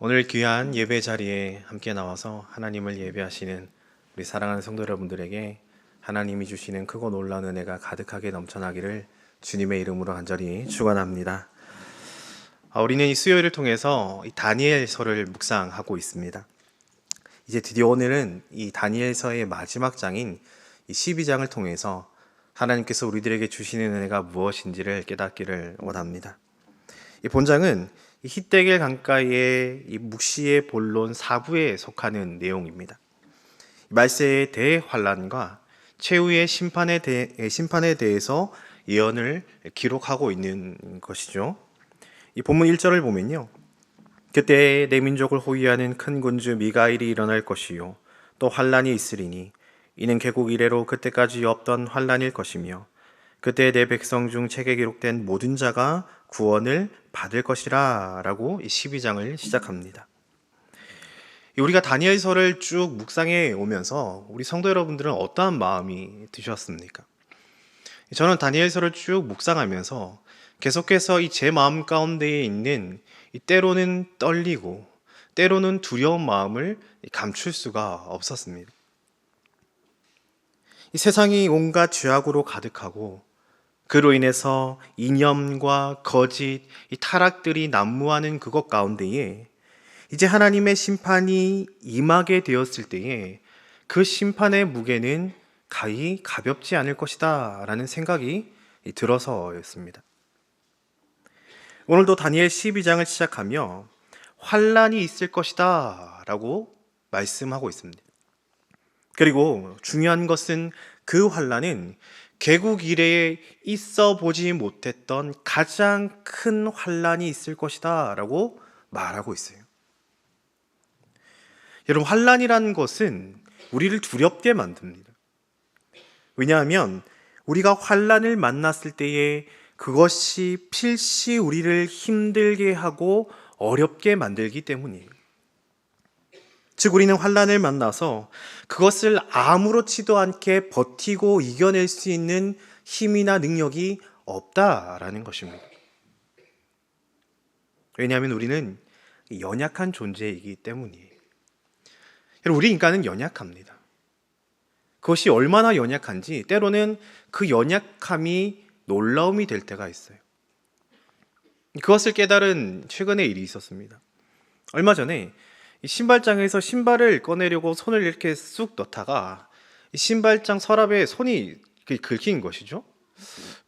오늘 귀한 예배 자리에 함께 나와서 하나님을 예배하시는 우리 사랑하는 성도 여러분들에게 하나님이 주시는 크고 놀라운 은혜가 가득하게 넘쳐나기를 주님의 이름으로 간절히 축원합니다. 아, 우리는 이 수요일을 통해서 이 다니엘서를 묵상하고 있습니다. 이제 드디어 오늘은 이 다니엘서의 마지막 장인 이 12장을 통해서 하나님께서 우리들에게 주시는 은혜가 무엇인지를 깨닫기를 원합니다. 이 본장은 이 히데겔 강가의 이 묵시의 본론 4부에 속하는 내용입니다. 말세의 대환란과 최후의 심판에, 대, 심판에 대해서 예언을 기록하고 있는 것이죠. 이 본문 1절을 보면요. 그때 내 민족을 호위하는 큰 군주 미가일이 일어날 것이요 또 환란이 있으리니 이는 개국 이래로 그때까지 없던 환란일 것이며 그때 내 백성 중 책에 기록된 모든 자가 구원을 받을 것이라 라고 12장을 시작합니다. 우리가 다니엘서를 쭉 묵상해 오면서 우리 성도 여러분들은 어떠한 마음이 드셨습니까? 저는 다니엘서를 쭉 묵상하면서 계속해서 이 제 마음 가운데에 있는 이 때로는 떨리고 때로는 두려운 마음을 감출 수가 없었습니다. 이 세상이 온갖 죄악으로 가득하고 그로 인해서 이념과 거짓, 이 타락들이 난무하는 그것 가운데에 이제 하나님의 심판이 임하게 되었을 때에 그 심판의 무게는 가히 가볍지 않을 것이다 라는 생각이 들어서였습니다. 오늘도 다니엘 12장을 시작하며 환란이 있을 것이다 라고 말씀하고 있습니다. 그리고 중요한 것은 그 환란은 개국 이래에 있어 보지 못했던 가장 큰 환란이 있을 것이다라고 말하고 있어요. 여러분 환란이라는 것은 우리를 두렵게 만듭니다. 왜냐하면 우리가 환란을 만났을 때에 그것이 필시 우리를 힘들게 하고 어렵게 만들기 때문이에요. 즉 우리는 환란을 만나서 그것을 아무렇지도 않게 버티고 이겨낼 수 있는 힘이나 능력이 없다라는 것입니다. 왜냐하면 우리는 연약한 존재이기 때문이에요. 우리 인간은 연약합니다. 그것이 얼마나 연약한지 때로는 그 연약함이 놀라움이 될 때가 있어요. 그것을 깨달은 최근의 일이 있었습니다. 얼마 전에 신발장에서 신발을 꺼내려고 손을 이렇게 쑥 넣다가 신발장 서랍에 손이 긁힌 것이죠.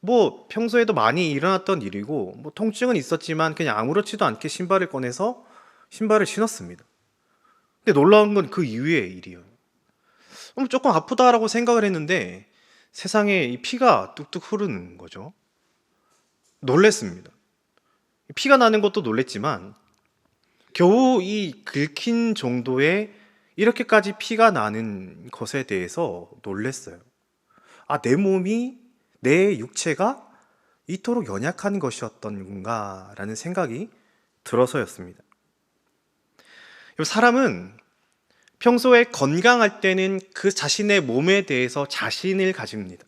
뭐 평소에도 많이 일어났던 일이고 뭐 통증은 있었지만 그냥 아무렇지도 않게 신발을 꺼내서 신발을 신었습니다. 근데 놀라운 건 그 이후의 일이에요. 조금 아프다라고 생각을 했는데 세상에 이 피가 뚝뚝 흐르는 거죠. 놀랬습니다. 피가 나는 것도 놀랬지만 겨우 이 긁힌 정도의 이렇게까지 피가 나는 것에 대해서 놀랬어요. 아, 내 몸이, 내 육체가 이토록 연약한 것이었던 건가라는 생각이 들어서였습니다. 사람은 평소에 건강할 때는 그 자신의 몸에 대해서 자신을 가집니다.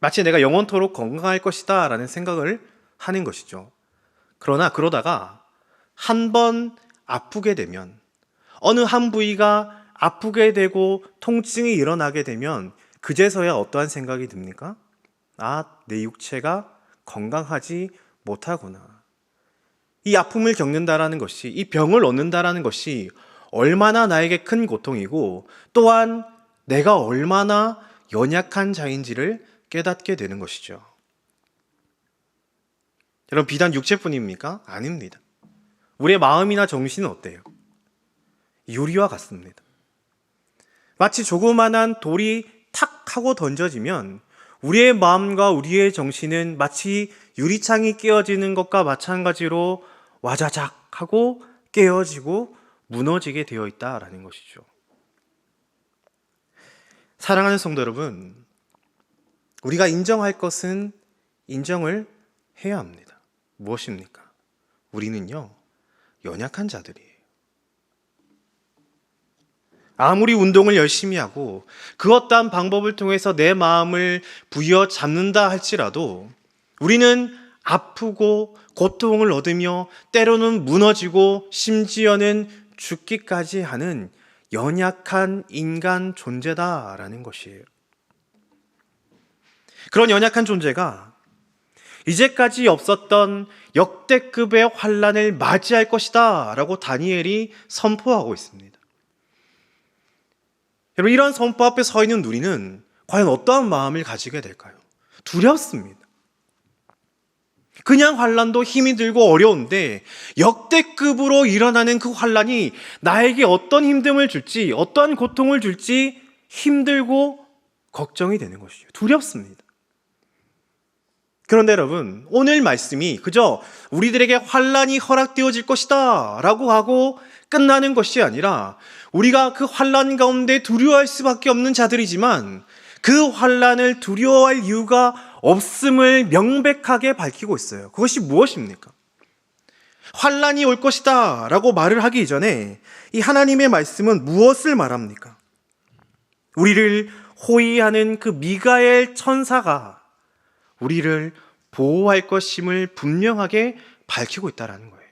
마치 내가 영원토록 건강할 것이다 라는 생각을 하는 것이죠. 그러나 그러다가 한 번 아프게 되면 어느 한 부위가 아프게 되고 통증이 일어나게 되면 그제서야 어떠한 생각이 듭니까? 아, 내 육체가 건강하지 못하구나. 이 아픔을 겪는다라는 것이, 이 병을 얻는다라는 것이 얼마나 나에게 큰 고통이고 또한 내가 얼마나 연약한 자인지를 깨닫게 되는 것이죠. 여러분, 비단 육체뿐입니까? 아닙니다. 우리의 마음이나 정신은 어때요? 유리와 같습니다. 마치 조그만한 돌이 탁 하고 던져지면 우리의 마음과 우리의 정신은 마치 유리창이 깨어지는 것과 마찬가지로 와자작 하고 깨어지고 무너지게 되어 있다라는 것이죠. 사랑하는 성도 여러분, 우리가 인정할 것은 인정을 해야 합니다. 무엇입니까? 우리는요, 연약한 자들이에요. 아무리 운동을 열심히 하고 그 어떠한 방법을 통해서 내 마음을 부여 잡는다 할지라도 우리는 아프고 고통을 얻으며 때로는 무너지고 심지어는 죽기까지 하는 연약한 인간 존재다라는 것이에요. 그런 연약한 존재가 이제까지 없었던 역대급의 환란을 맞이할 것이다라고 다니엘이 선포하고 있습니다. 여러분 이런 선포 앞에 서 있는 우리는 과연 어떠한 마음을 가지게 될까요? 두렵습니다. 그냥 환란도 힘이 들고 어려운데 역대급으로 일어나는 그 환란이 나에게 어떤 힘듦을 줄지 어떠한 고통을 줄지 힘들고 걱정이 되는 것이죠. 두렵습니다. 그런데 여러분 오늘 말씀이 그저 우리들에게 환란이 허락되어질 것이다라고 하고 끝나는 것이 아니라 우리가 그 환란 가운데 두려워할 수밖에 없는 자들이지만 그 환란을 두려워할 이유가 없음을 명백하게 밝히고 있어요. 그것이 무엇입니까? 환란이 올 것이다라고 말을 하기 이전에 이 하나님의 말씀은 무엇을 말합니까? 우리를 호위하는 그 미가엘 천사가 우리를 보호할 것임을 분명하게 밝히고 있다라는 거예요.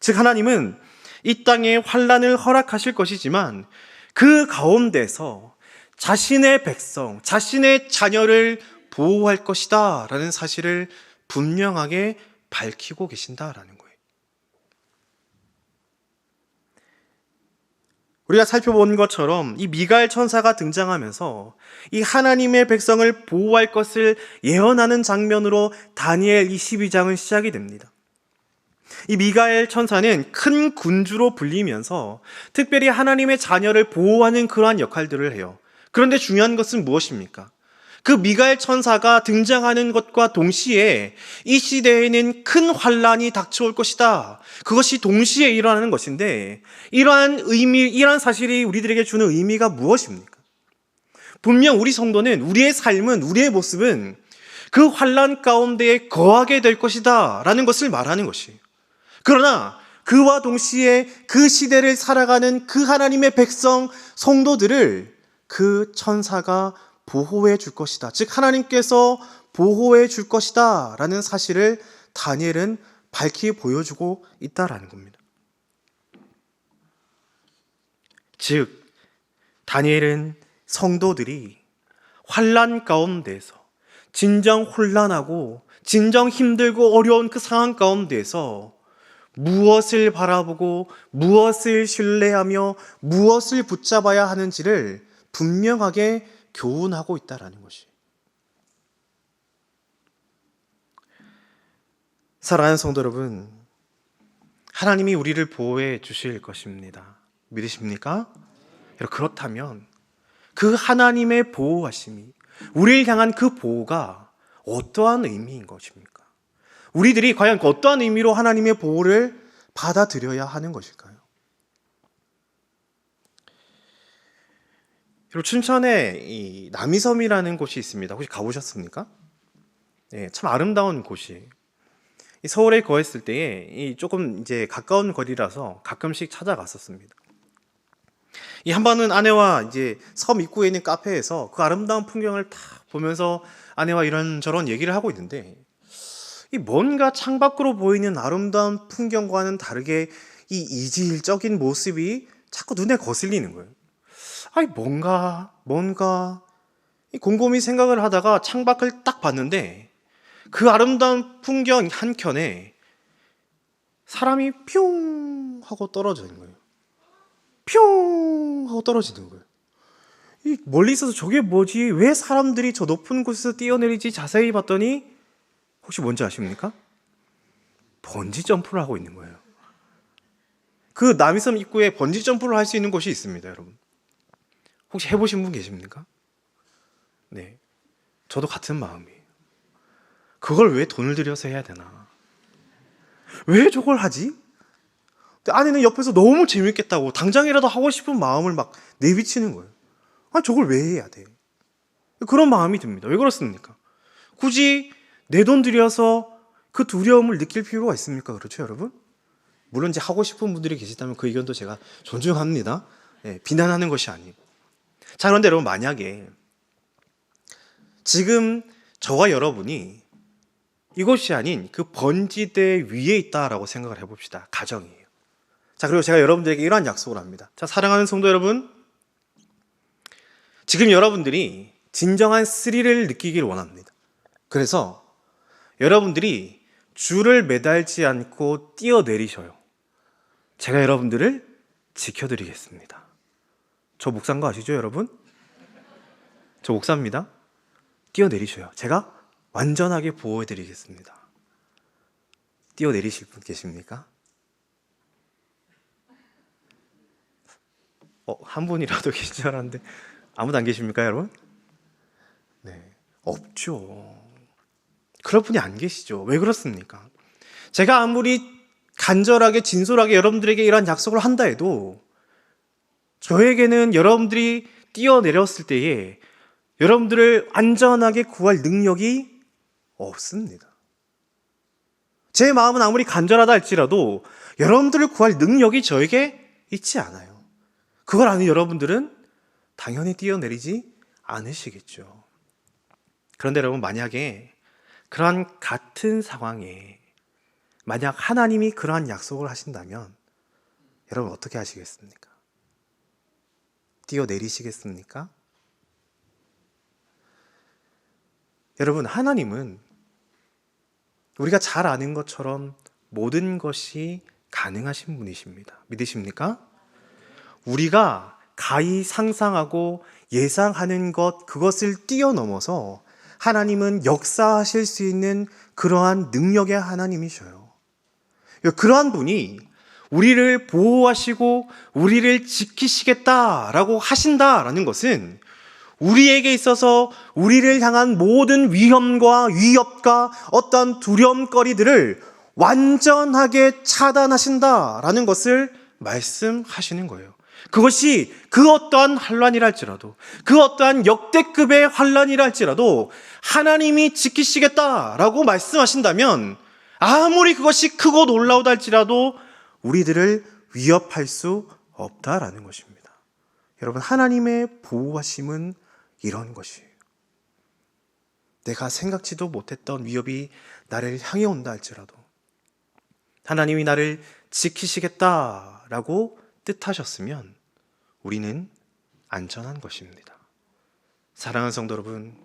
즉 하나님은 이 땅에 환란을 허락하실 것이지만 그 가운데서 자신의 백성, 자신의 자녀를 보호할 것이다라는 사실을 분명하게 밝히고 계신다라는 거예요. 우리가 살펴본 것처럼 이 미가엘 천사가 등장하면서 이 하나님의 백성을 보호할 것을 예언하는 장면으로 다니엘 22장은 시작이 됩니다. 이 미가엘 천사는 큰 군주로 불리면서 특별히 하나님의 자녀를 보호하는 그러한 역할들을 해요. 그런데 중요한 것은 무엇입니까? 그 미가엘 천사가 등장하는 것과 동시에 이 시대에는 큰 환란이 닥쳐올 것이다. 그것이 동시에 일어나는 것인데 이러한 의미, 이러한 사실이 우리들에게 주는 의미가 무엇입니까? 분명 우리 성도는 우리의 삶은 우리의 모습은 그 환란 가운데에 거하게 될 것이다라는 것을 말하는 것이에요. 그러나 그와 동시에 그 시대를 살아가는 그 하나님의 백성 성도들을 그 천사가 보호해 줄 것이다. 즉 하나님께서 보호해 줄 것이다. 라는 사실을 다니엘은 밝히 보여주고 있다라는 겁니다. 즉 다니엘은 성도들이 환란 가운데서 진정 혼란하고 진정 힘들고 어려운 그 상황 가운데서 무엇을 바라보고 무엇을 신뢰하며 무엇을 붙잡아야 하는지를 분명하게 교훈하고 있다라는 것이. 사랑하는 성도 여러분, 하나님이 우리를 보호해 주실 것입니다. 믿으십니까? 그렇다면 그 하나님의 보호하심이 우리를 향한 그 보호가 어떠한 의미인 것입니까? 우리들이 과연 어떠한 의미로 하나님의 보호를 받아들여야 하는 것일까요? 그리고 춘천에 이 남이섬이라는 곳이 있습니다. 혹시 가보셨습니까? 네, 참 아름다운 곳이. 서울에 거했을 때에 이 조금 이제 가까운 거리라서 가끔씩 찾아갔었습니다. 이 한 번은 아내와 이제 섬 입구에 있는 카페에서 그 아름다운 풍경을 다 보면서 아내와 이런저런 얘기를 하고 있는데 이 뭔가 창밖으로 보이는 아름다운 풍경과는 다르게 이 이질적인 모습이 자꾸 눈에 거슬리는 거예요. 아니 뭔가 뭔가 곰곰이 생각을 하다가 창밖을 딱 봤는데 그 아름다운 풍경 한 켠에 사람이 뿅 하고 떨어지는 거예요. 뿅 하고 떨어지는 거예요. 이 멀리 있어서 저게 뭐지? 왜 사람들이 저 높은 곳에서 뛰어내리지? 자세히 봤더니 혹시 뭔지 아십니까? 번지 점프를 하고 있는 거예요. 그 남이섬 입구에 번지 점프를 할 수 있는 곳이 있습니다, 여러분. 혹시 해보신 분 계십니까? 네. 저도 같은 마음이에요. 그걸 왜 돈을 들여서 해야 되나? 왜 저걸 하지? 아내는 옆에서 너무 재밌겠다고 당장이라도 하고 싶은 마음을 막 내비치는 거예요. 아, 저걸 왜 해야 돼? 그런 마음이 듭니다. 왜 그렇습니까? 굳이 내 돈 들여서 그 두려움을 느낄 필요가 있습니까? 그렇죠, 여러분? 물론 이제 하고 싶은 분들이 계시다면 그 의견도 제가 존중합니다. 예, 비난하는 것이 아니고. 자, 그런데 여러분, 만약에 지금 저와 여러분이 이곳이 아닌 그 번지대 위에 있다라고 생각을 해봅시다. 가정이에요. 자, 그리고 제가 여러분들에게 이러한 약속을 합니다. 자, 사랑하는 성도 여러분. 지금 여러분들이 진정한 스릴을 느끼길 원합니다. 그래서 여러분들이 줄을 매달지 않고 뛰어내리셔요. 제가 여러분들을 지켜드리겠습니다. 저 목사인 거 아시죠, 여러분? 저 목사입니다. 뛰어내리셔요. 제가 완전하게 보호해드리겠습니다. 뛰어내리실 분 계십니까? 어, 한 분이라도 계신 줄 알았는데 아무도 안 계십니까, 여러분? 네, 없죠. 그럴 분이 안 계시죠. 왜 그렇습니까? 제가 아무리 간절하게 진솔하게 여러분들에게 이러한 약속을 한다 해도 저에게는 여러분들이 뛰어내렸을 때에 여러분들을 안전하게 구할 능력이 없습니다. 제 마음은 아무리 간절하다 할지라도 여러분들을 구할 능력이 저에게 있지 않아요. 그걸 아는 여러분들은 당연히 뛰어내리지 않으시겠죠. 그런데 여러분, 만약에 그러한 같은 상황에 만약 하나님이 그러한 약속을 하신다면 여러분 어떻게 하시겠습니까? 뛰어내리시겠습니까? 여러분, 하나님은 우리가 잘 아는 것처럼 모든 것이 가능하신 분이십니다. 믿으십니까? 우리가 가히 상상하고 예상하는 것, 그것을 뛰어넘어서 하나님은 역사하실 수 있는 그러한 능력의 하나님이셔요. 그러한 분이 우리를 보호하시고 우리를 지키시겠다라고 하신다라는 것은 우리에게 있어서 우리를 향한 모든 위험과 위협과 어떤 두려움거리들을 완전하게 차단하신다라는 것을 말씀하시는 거예요. 그것이 그 어떠한 환란이라 할지라도 그 어떠한 역대급의 환란이라 할지라도 하나님이 지키시겠다라고 말씀하신다면 아무리 그것이 크고 놀라우다 할지라도 우리들을 위협할 수 없다라는 것입니다. 여러분 하나님의 보호하심은 이런 것이에요. 내가 생각지도 못했던 위협이 나를 향해 온다 할지라도 하나님이 나를 지키시겠다라고 뜻하셨으면 우리는 안전한 것입니다. 사랑하는 성도 여러분,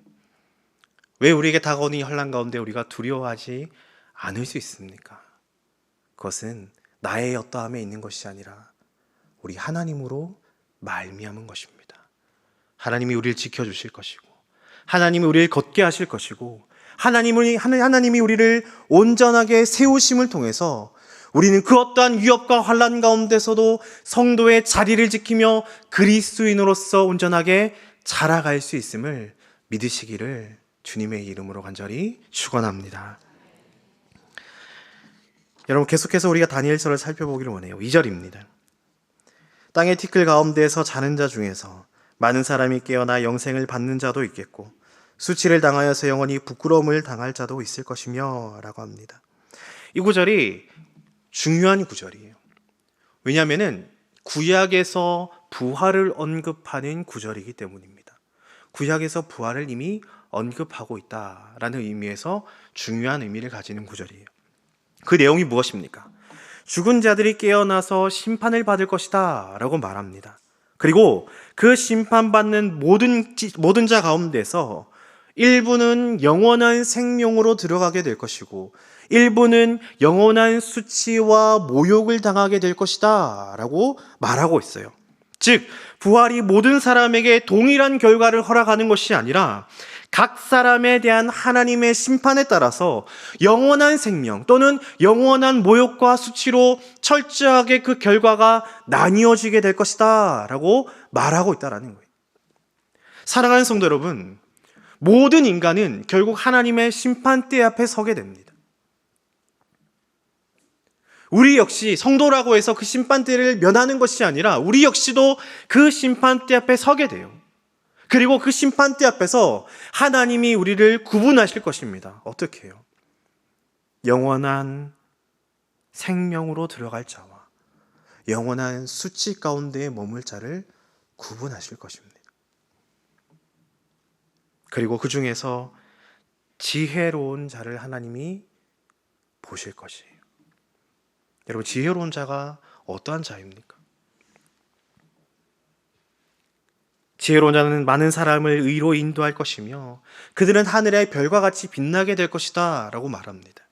왜 우리에게 다가오는 이 환란 가운데 우리가 두려워하지 않을 수 있습니까? 그것은 나의 어떠함에 있는 것이 아니라 우리 하나님으로 말미암은 것입니다. 하나님이 우리를 지켜 주실 것이고 하나님이 우리를 걷게 하실 것이고 하나님이 하나님이 우리를 온전하게 세우심을 통해서 우리는 그 어떠한 위협과 환란 가운데서도 성도의 자리를 지키며 그리스도인으로서 온전하게 자라갈 수 있음을 믿으시기를 주님의 이름으로 간절히 축원합니다. 여러분 계속해서 우리가 다니엘서를 살펴보기를 원해요. 2절입니다. 땅의 티끌 가운데에서 자는 자 중에서 많은 사람이 깨어나 영생을 받는 자도 있겠고 수치를 당하여서 영원히 부끄러움을 당할 자도 있을 것이며 라고 합니다. 이 구절이 중요한 구절이에요. 왜냐하면 구약에서 부활을 언급하는 구절이기 때문입니다. 구약에서 부활을 이미 언급하고 있다라는 의미에서 중요한 의미를 가지는 구절이에요. 그 내용이 무엇입니까? 죽은 자들이 깨어나서 심판을 받을 것이다 라고 말합니다. 그리고 그 심판받는 모든, 모든 자 가운데서 일부는 영원한 생명으로 들어가게 될 것이고 일부는 영원한 수치와 모욕을 당하게 될 것이다 라고 말하고 있어요. 즉, 부활이 모든 사람에게 동일한 결과를 허락하는 것이 아니라 각 사람에 대한 하나님의 심판에 따라서 영원한 생명 또는 영원한 모욕과 수치로 철저하게 그 결과가 나뉘어지게 될 것이다 라고 말하고 있다라는 거예요. 사랑하는 성도 여러분, 모든 인간은 결국 하나님의 심판대 앞에 서게 됩니다. 우리 역시 성도라고 해서 그 심판대를 면하는 것이 아니라 우리 역시도 그 심판대 앞에 서게 돼요. 그리고 그 심판대 앞에서 하나님이 우리를 구분하실 것입니다. 어떻게 해요? 영원한 생명으로 들어갈 자와 영원한 수치 가운데에 머물 자를 구분하실 것입니다. 그리고 그 중에서 지혜로운 자를 하나님이 보실 것이에요. 여러분, 지혜로운 자가 어떠한 자입니까? 지혜로운 자는 많은 사람을 의로 인도할 것이며 그들은 하늘의 별과 같이 빛나게 될 것이다 라고 말합니다.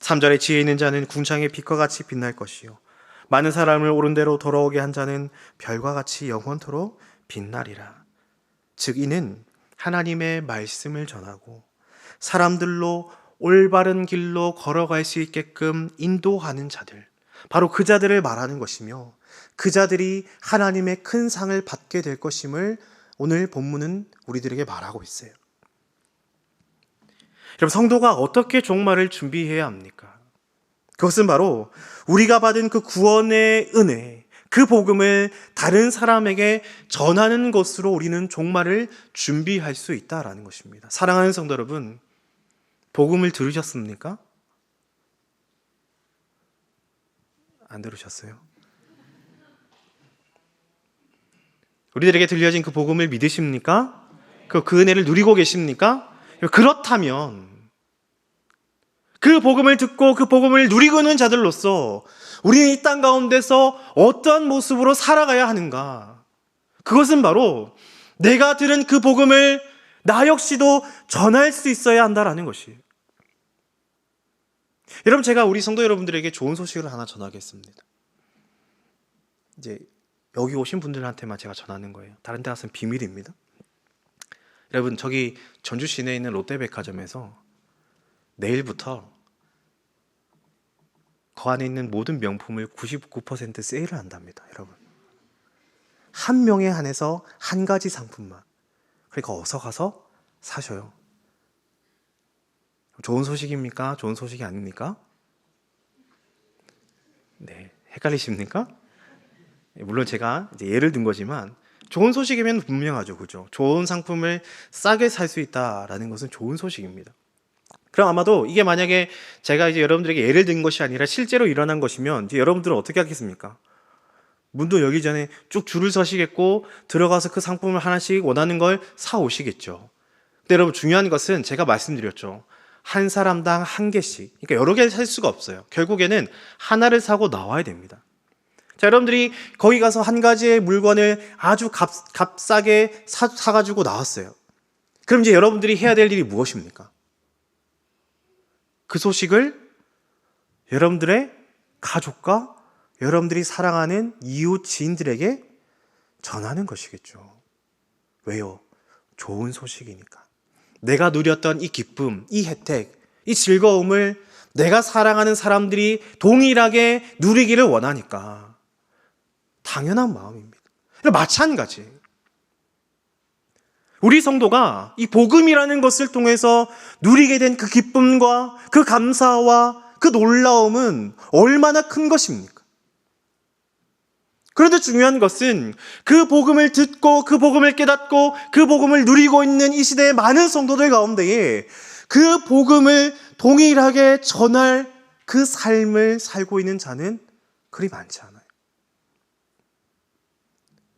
3절에 지혜 있는 자는 궁창의 빛과 같이 빛날 것이요 많은 사람을 옳은 대로 돌아오게 한 자는 별과 같이 영원토록 빛나리라. 즉 이는 하나님의 말씀을 전하고 사람들로 올바른 길로 걸어갈 수 있게끔 인도하는 자들, 바로 그 자들을 말하는 것이며 그 자들이 하나님의 큰 상을 받게 될 것임을 오늘 본문은 우리들에게 말하고 있어요. 여러분, 성도가 어떻게 종말을 준비해야 합니까? 그것은 바로 우리가 받은 그 구원의 은혜, 그 복음을 다른 사람에게 전하는 것으로 우리는 종말을 준비할 수 있다라는 것입니다. 사랑하는 성도 여러분, 복음을 들으셨습니까? 안 들으셨어요? 우리들에게 들려진 그 복음을 믿으십니까? 그, 그 은혜를 누리고 계십니까? 그렇다면 그 복음을 듣고 그 복음을 누리고 있는 자들로서 우리는 이 땅 가운데서 어떠한 모습으로 살아가야 하는가? 그것은 바로 내가 들은 그 복음을 나 역시도 전할 수 있어야 한다라는 것이에요. 여러분 제가 우리 성도 여러분들에게 좋은 소식을 하나 전하겠습니다. 이제 여기 오신 분들한테만 제가 전하는 거예요. 다른 데 가서는 비밀입니다. 여러분 저기 전주 시내에 있는 롯데백화점에서 내일부터 그 안에 있는 모든 명품을 99% 세일을 한답니다, 여러분. 한 명에 한해서 한 가지 상품만. 그러니까 어서 가서 사셔요. 좋은 소식입니까? 좋은 소식이 아닙니까? 네, 헷갈리십니까? 물론 제가 예를 든 거지만 좋은 소식이면 분명하죠, 그죠? 좋은 상품을 싸게 살 수 있다라는 것은 좋은 소식입니다. 그럼 아마도 이게 만약에 제가 이제 여러분들에게 예를 든 것이 아니라 실제로 일어난 것이면 이제 여러분들은 어떻게 하겠습니까? 문도 열기 전에 쭉 줄을 서시겠고 들어가서 그 상품을 하나씩 원하는 걸 사 오시겠죠. 근데 여러분 중요한 것은 제가 말씀드렸죠. 한 사람당 한 개씩. 그러니까 여러 개를 살 수가 없어요. 결국에는 하나를 사고 나와야 됩니다. 자, 여러분들이 거기 가서 한 가지의 물건을 아주 값, 값싸게 사, 사가지고 나왔어요. 그럼 이제 여러분들이 해야 될 일이 무엇입니까? 그 소식을 여러분들의 가족과 여러분들이 사랑하는 이웃 지인들에게 전하는 것이겠죠. 왜요? 좋은 소식이니까. 내가 누렸던 이 기쁨, 이 혜택, 이 즐거움을 내가 사랑하는 사람들이 동일하게 누리기를 원하니까 당연한 마음입니다. 마찬가지. 우리 성도가 이 복음이라는 것을 통해서 누리게 된 그 기쁨과 그 감사와 그 놀라움은 얼마나 큰 것입니까? 그런데 중요한 것은 그 복음을 듣고 그 복음을 깨닫고 그 복음을 누리고 있는 이 시대의 많은 성도들 가운데에 그 복음을 동일하게 전할 그 삶을 살고 있는 자는 그리 많지 않아요.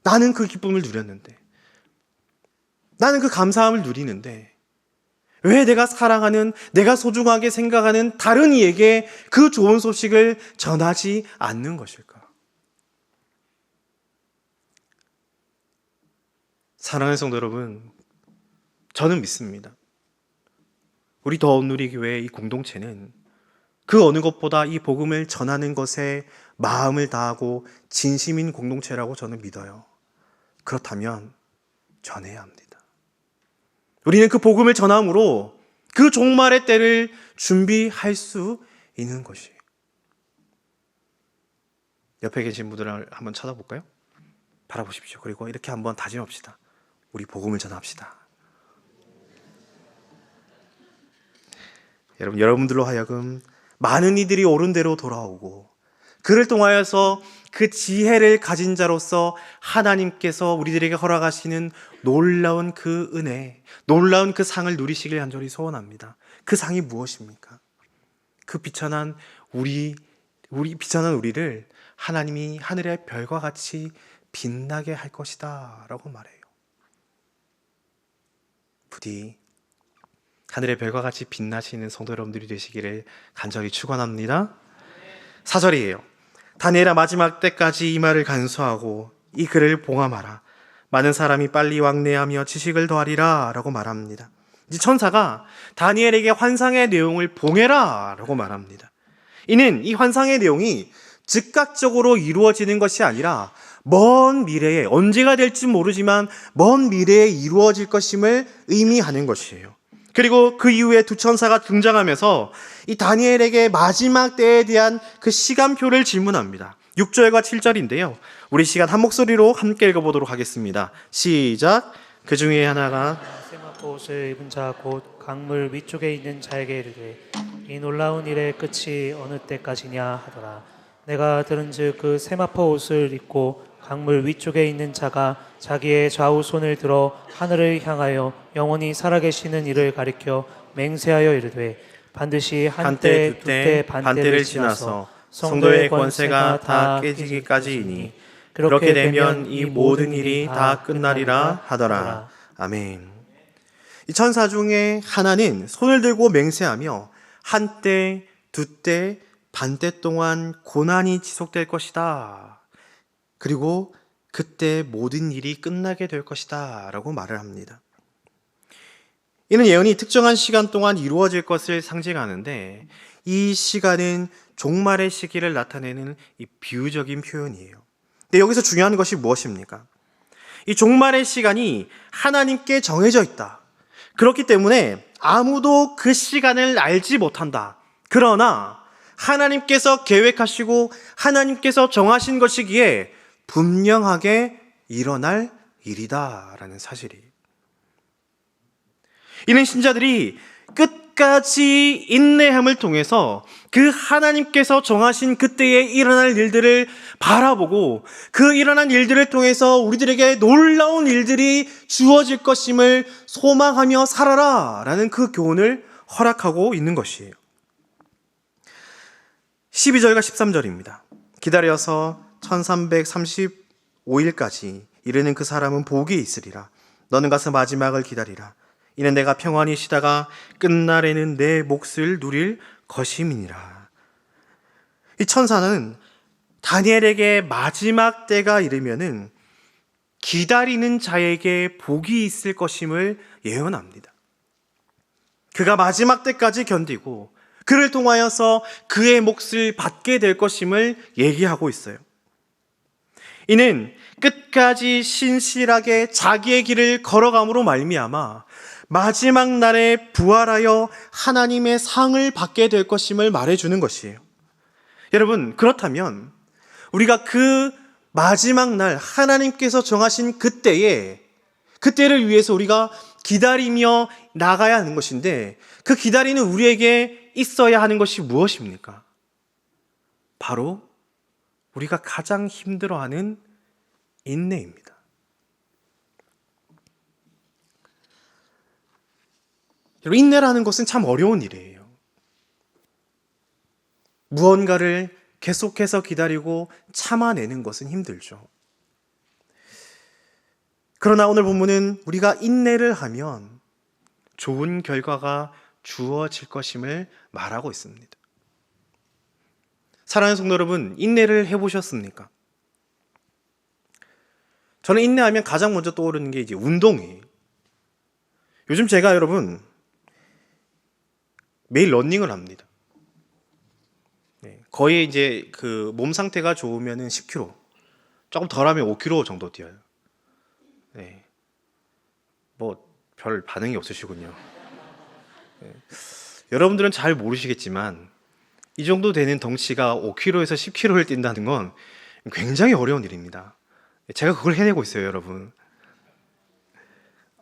나는 그 기쁨을 누렸는데, 나는 그 감사함을 누리는데, 왜 내가 사랑하는, 내가 소중하게 생각하는 다른 이에게 그 좋은 소식을 전하지 않는 것일까? 사랑하는 성도 여러분, 저는 믿습니다. 우리 더 온누리 교회의 이 공동체는 그 어느 것보다 이 복음을 전하는 것에 마음을 다하고 진심인 공동체라고 저는 믿어요. 그렇다면 전해야 합니다. 우리는 그 복음을 전함으로 그 종말의 때를 준비할 수 있는 것이. 옆에 계신 분들을 한번 쳐다볼까요? 바라보십시오. 그리고 이렇게 한번 다짐합시다. 우리 복음을 전합시다. 여러분, 여러분들로 하여금 많은 이들이 옳은 대로 돌아오고 그를 통하여서 그 지혜를 가진 자로서 하나님께서 우리들에게 허락하시는 놀라운 그 은혜, 놀라운 그 상을 누리시길 간절히 소원합니다. 그 상이 무엇입니까? 그 비천한 우리, 우리 비천한 우리를 하나님이 하늘의 별과 같이 빛나게 할 것이다. 라고 말해요. 부디 하늘의 별과 같이 빛나시는 성도 여러분들이 되시기를 간절히 축원합니다. 사절이에요. 다니엘아 마지막 때까지 이 말을 간수하고 이 글을 봉함하라. 많은 사람이 빨리 왕래하며 지식을 더하리라 라고 말합니다. 이제 천사가 다니엘에게 환상의 내용을 봉해라 라고 말합니다. 이는 이 환상의 내용이 즉각적으로 이루어지는 것이 아니라 먼 미래에 언제가 될지 모르지만 먼 미래에 이루어질 것임을 의미하는 것이에요. 그리고 그 이후에 두 천사가 등장하면서 이 다니엘에게 마지막 때에 대한 그 시간표를 질문합니다. 6절과 7절인데요. 우리 시간 한 목소리로 함께 읽어보도록 하겠습니다. 시작. 그 중에 하나가 세마포 옷을 입은 자 곧 강물 위쪽에 있는 자에게 이르되 이 놀라운 일의 끝이 어느 때까지냐 하더라 내가 들은즉 그 세마포 옷을 입고 강물 위쪽에 있는 자가 자기의 좌우 손을 들어 하늘을 향하여 영원히 살아계시는 이를 가리켜 맹세하여 이르되 반드시 한때 두때 반때를 지나서 성도의 권세가 다 깨지기까지이니 그렇게 되면 이 모든 일이 다 끝나리라 하더라. 아멘. 이 천사 중에 하나는 손을 들고 맹세하며 한때, 두때, 반때 동안 고난이 지속될 것이다. 그리고 그때 모든 일이 끝나게 될 것이다. 라고 말을 합니다. 이는 예언이 특정한 시간 동안 이루어질 것을 상징하는데 이 시간은 종말의 시기를 나타내는 이 비유적인 표현이에요. 근데 여기서 중요한 것이 무엇입니까? 이 종말의 시간이 하나님께 정해져 있다. 그렇기 때문에 아무도 그 시간을 알지 못한다. 그러나 하나님께서 계획하시고 하나님께서 정하신 것이기에 분명하게 일어날 일이다라는 사실이. 이는 신자들이 끝까지 인내함을 통해서 그 하나님께서 정하신 그때에 일어날 일들을 바라보고 그 일어난 일들을 통해서 우리들에게 놀라운 일들이 주어질 것임을 소망하며 살아라 라는 그 교훈을 허락하고 있는 것이에요. 12절과 13절입니다. 기다려서 1335일까지 이르는 그 사람은 복이 있으리라. 너는 가서 마지막을 기다리라. 이는 내가 평안히 쉬다가 끝날에는 내 몫을 누릴 것임이니라. 이 천사는 다니엘에게 마지막 때가 이르면은 기다리는 자에게 복이 있을 것임을 예언합니다. 그가 마지막 때까지 견디고 그를 통하여서 그의 몫을 받게 될 것임을 얘기하고 있어요. 이는 끝까지 신실하게 자기의 길을 걸어감으로 말미암아 마지막 날에 부활하여 하나님의 상을 받게 될 것임을 말해주는 것이에요. 여러분, 그렇다면 우리가 그 마지막 날 하나님께서 정하신 그때에 그때를 위해서 우리가 기다리며 나가야 하는 것인데 그 기다리는 우리에게 있어야 하는 것이 무엇입니까? 바로 우리가 가장 힘들어하는 인내입니다. 인내라는 것은 참 어려운 일이에요. 무언가를 계속해서 기다리고 참아내는 것은 힘들죠. 그러나 오늘 본문은 우리가 인내를 하면 좋은 결과가 주어질 것임을 말하고 있습니다. 사랑하는 성도 여러분, 인내를 해보셨습니까? 저는 인내하면 가장 먼저 떠오르는 게 이제 운동이에요. 요즘 제가 여러분, 매일 러닝을 합니다. 네, 거의 이제 그 몸 상태가 좋으면은 10km, 조금 덜하면 5km 정도 뛰어요. 네. 뭐 별 반응이 없으시군요. 네. 여러분들은 잘 모르시겠지만 이 정도 되는 덩치가 5km에서 10km를 뛴다는 건 굉장히 어려운 일입니다. 제가 그걸 해내고 있어요, 여러분.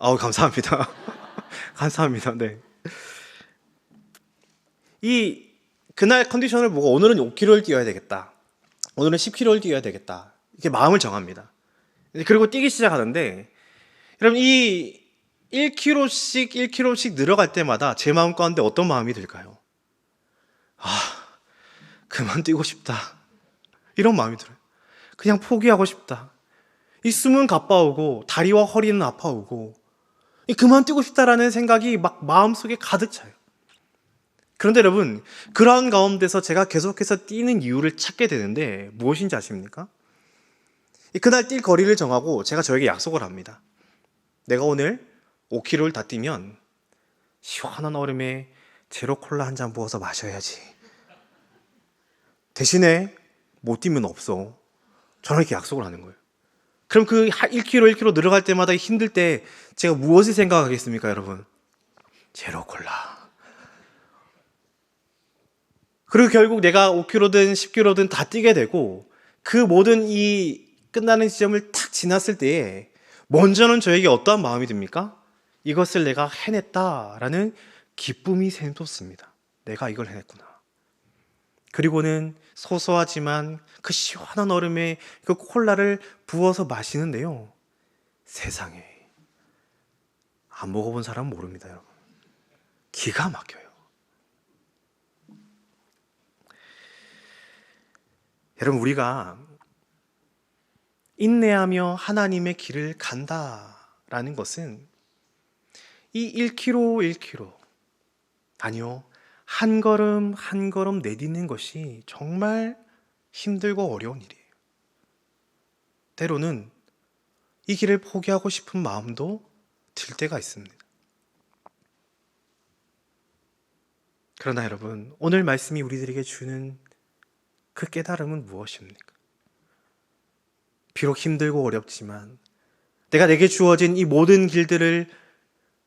아우 감사합니다. 감사합니다. 네. 이 그날 컨디션을 보고 오늘은 5km를 뛰어야 되겠다. 오늘은 10km를 뛰어야 되겠다. 이렇게 마음을 정합니다. 그리고 뛰기 시작하는데 여러분 이 1km씩 1km씩 늘어갈 때마다 제 마음 가운데 어떤 마음이 들까요? 아, 그만 뛰고 싶다. 이런 마음이 들어요. 그냥 포기하고 싶다. 이 숨은 가빠오고 다리와 허리는 아파오고 그만 뛰고 싶다라는 생각이 막 마음속에 가득 차요. 그런데 여러분, 그러한 가운데서 제가 계속해서 뛰는 이유를 찾게 되는데 무엇인지 아십니까? 이 그날 뛸 거리를 정하고 제가 저에게 약속을 합니다. 내가 오늘 5km를 다 뛰면 시원한 얼음에 제로 콜라 한 잔 부어서 마셔야지. 대신에 못 뛰면 없어. 저는 이렇게 약속을 하는 거예요. 그럼 그 1km, 1km 늘어갈 때마다 힘들 때 제가 무엇을 생각하겠습니까, 여러분? 제로 콜라. 그리고 결국 내가 5km든 10km든 다 뛰게 되고 그 모든 이 끝나는 지점을 탁 지났을 때에 먼저는 저에게 어떠한 마음이 듭니까? 이것을 내가 해냈다라는 기쁨이 샘솟습니다. 내가 이걸 해냈구나. 그리고는 소소하지만 그 시원한 얼음에 그 콜라를 부어서 마시는데요. 세상에 안 먹어본 사람은 모릅니다, 여러분. 기가 막혀요. 여러분 우리가 인내하며 하나님의 길을 간다라는 것은 이 1km 1km 아니요 한 걸음 한 걸음 내딛는 것이 정말 힘들고 어려운 일이에요. 때로는 이 길을 포기하고 싶은 마음도 들 때가 있습니다. 그러나 여러분 오늘 말씀이 우리들에게 주는 그 깨달음은 무엇입니까? 비록 힘들고 어렵지만 내가 내게 주어진 이 모든 길들을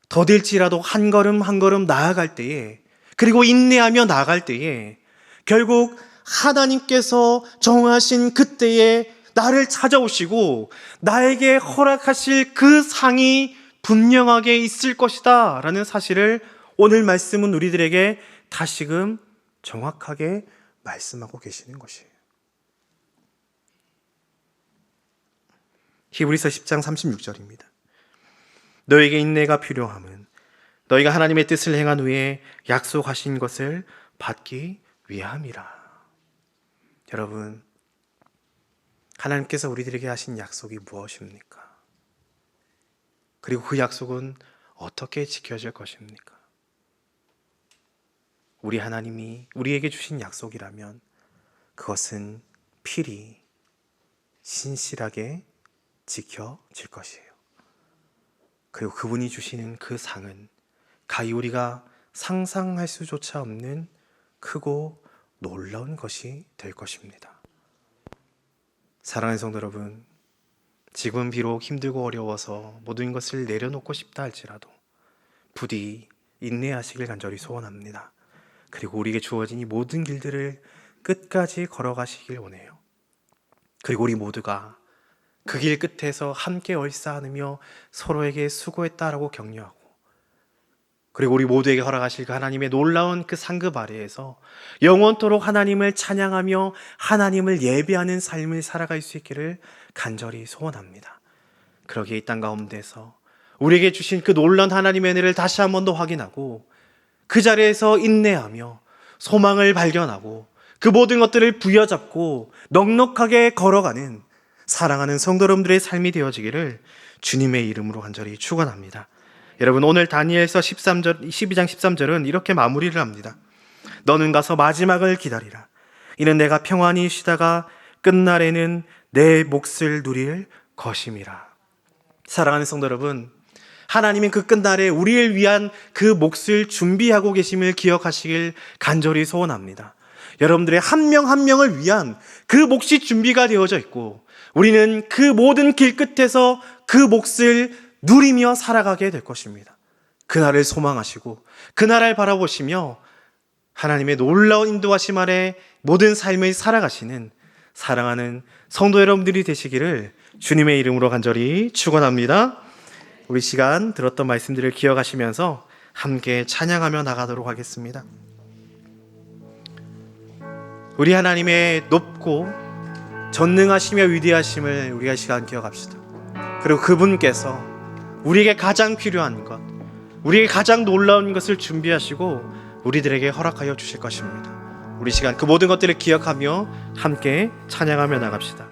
더딜지라도 한 걸음 한 걸음 나아갈 때에 그리고 인내하며 나아갈 때에 결국 하나님께서 정하신 그때에 나를 찾아오시고 나에게 허락하실 그 상이 분명하게 있을 것이다 라는 사실을 오늘 말씀은 우리들에게 다시금 정확하게 말씀하고 계시는 것이에요. 히브리서 10장 36절입니다. 너에게 인내가 필요함은 너희가 하나님의 뜻을 행한 후에 약속하신 것을 받기 위함이라. 여러분, 하나님께서 우리들에게 하신 약속이 무엇입니까? 그리고 그 약속은 어떻게 지켜질 것입니까? 우리 하나님이 우리에게 주신 약속이라면 그것은 필히 신실하게 지켜질 것이에요. 그리고 그분이 주시는 그 상은 가히 우리가 상상할 수조차 없는 크고 놀라운 것이 될 것입니다. 사랑하는 성도 여러분, 지금 비록 힘들고 어려워서 모든 것을 내려놓고 싶다 할지라도 부디 인내하시길 간절히 소원합니다. 그리고 우리에게 주어진 이 모든 길들을 끝까지 걸어가시길 원해요. 그리고 우리 모두가 그 길 끝에서 함께 얼싸안으며 서로에게 수고했다라고 격려하고 그리고 우리 모두에게 허락하실 그 하나님의 놀라운 그 상급 아래에서 영원토록 하나님을 찬양하며 하나님을 예배하는 삶을 살아갈 수 있기를 간절히 소원합니다. 그러기에 이 땅 가운데서 우리에게 주신 그 놀라운 하나님의 은혜를 다시 한 번 더 확인하고 그 자리에서 인내하며 소망을 발견하고 그 모든 것들을 부여잡고 넉넉하게 걸어가는 사랑하는 성도 여러분들의 삶이 되어지기를 주님의 이름으로 간절히 축원합니다. 여러분 오늘 다니엘서 13절 12장 13절은 이렇게 마무리를 합니다. 너는 가서 마지막을 기다리라. 이는 내가 평안히 쉬다가 끝날에는 내 몫을 누릴 것임이라. 사랑하는 성도 여러분, 하나님은 그 끝날에 우리를 위한 그 몫을 준비하고 계심을 기억하시길 간절히 소원합니다. 여러분들의 한 명한 명을 위한 그 몫이 준비가 되어져 있고 우리는 그 모든 길 끝에서 그 몫을 누리며 살아가게 될 것입니다. 그날을 소망하시고 그날을 바라보시며 하나님의 놀라운 인도하심 아래 모든 삶을 살아가시는 사랑하는 성도 여러분들이 되시기를 주님의 이름으로 간절히 축원합니다. 우리 시간 들었던 말씀들을 기억하시면서 함께 찬양하며 나가도록 하겠습니다. 우리 하나님의 높고 전능하시며 위대하심을 우리가 이 시간 기억합시다. 그리고 그분께서 우리에게 가장 필요한 것, 우리에게 가장 놀라운 것을 준비하시고 우리들에게 허락하여 주실 것입니다. 우리 시간 그 모든 것들을 기억하며 함께 찬양하며 나갑시다.